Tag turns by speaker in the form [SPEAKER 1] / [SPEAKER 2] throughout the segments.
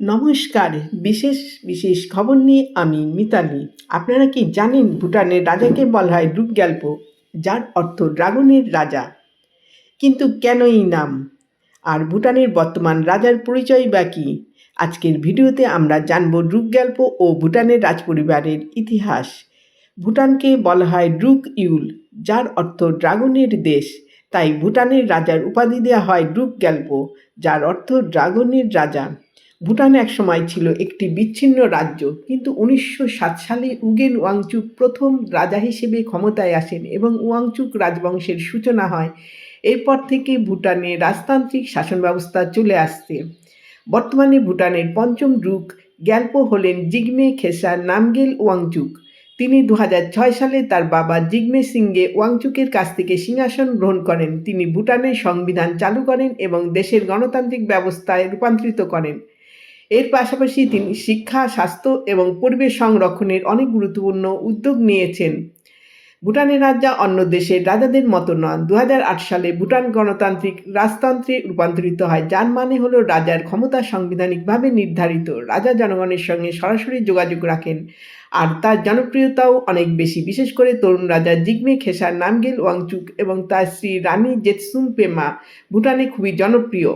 [SPEAKER 1] নমস্কার। বিশেষ বিশেষ খবর নিয়ে আমি মিতালি। আপনারা কি জানেন ভুটানের রাজাকে বলা হয় রূপগ্যাল্পো যার অর্থ ড্রাগনের রাজা? কিন্তু কেন এই নাম? আর ভুটানের বর্তমান রাজার পরিচয় বা কী? আজকের ভিডিওতে আমরা জানব রূপগ্যাল্পো ও ভুটানের রাজপরিবারের ইতিহাস। ভুটানকে বলা হয় ড্রুক ইউল, যার অর্থ ড্রাগনের দেশ। তাই ভুটানের রাজার উপাধি দেওয়া হয় ড্রুক গ্যাল্পো যার অর্থ ড্রাগনের রাজা। ভুটান এক সময় ছিল একটি বিচ্ছিন্ন রাজ্য, কিন্তু উনিশশো সাত সালে উগেন ওয়াংচুক প্রথম রাজা হিসেবে ক্ষমতায় আসেন এবং ওয়াংচুক রাজবংশের সূচনা হয়। এরপর থেকে ভুটানে রাজতান্ত্রিক শাসন ব্যবস্থা চলে আসছে। বর্তমানে ভুটানের পঞ্চম রুক গ্যাল্পো হলেন জিগমে খেসার নামগেল ওয়াংচুক। তিনি দু সালে তার বাবা জিগমে সিংগে ওয়াংচুকের কাছ থেকে সিংহাসন গ্রহণ করেন। তিনি ভুটানের সংবিধান চালু করেন এবং দেশের গণতান্ত্রিক ব্যবস্থায় রূপান্তরিত করেন। এর পাশাপাশি তিনি শিক্ষা, স্বাস্থ্য এবং পরিবেশ সংরক্ষণের অনেক গুরুত্বপূর্ণ উদ্যোগ নিয়েছেন। ভুটানের রাজা অন্য দেশের রাজাদের মতো নন। দু হাজার আট সালে ভুটান গণতান্ত্রিক রাজতন্ত্রে রূপান্তরিত হয়, যার মানে হল রাজার ক্ষমতা সাংবিধানিকভাবে নির্ধারিত। রাজা জনগণের সঙ্গে সরাসরি যোগাযোগ রাখেন আর তার জনপ্রিয়তাও অনেক বেশি। বিশেষ করে তরুণ রাজা জিগমে খেসার, নামগেল ওয়াংচুক এবং তার স্ত্রী রানী জেতসুং পেমা ভুটানে খুবই জনপ্রিয়।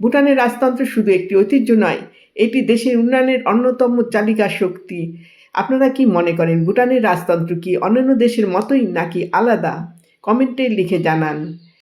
[SPEAKER 1] ভুটানের রাজতন্ত্র শুধু একটি ঐতিহ্য নয় এটি দেশের উন্নয়নের অন্যতম চালিকা শক্তি। আপনারা কি মনে করেন, ভুটানের রাজতন্ত্র কি অন্যান্য দেশের মতোই নাকি আলাদা? কমেন্টে লিখে জানান।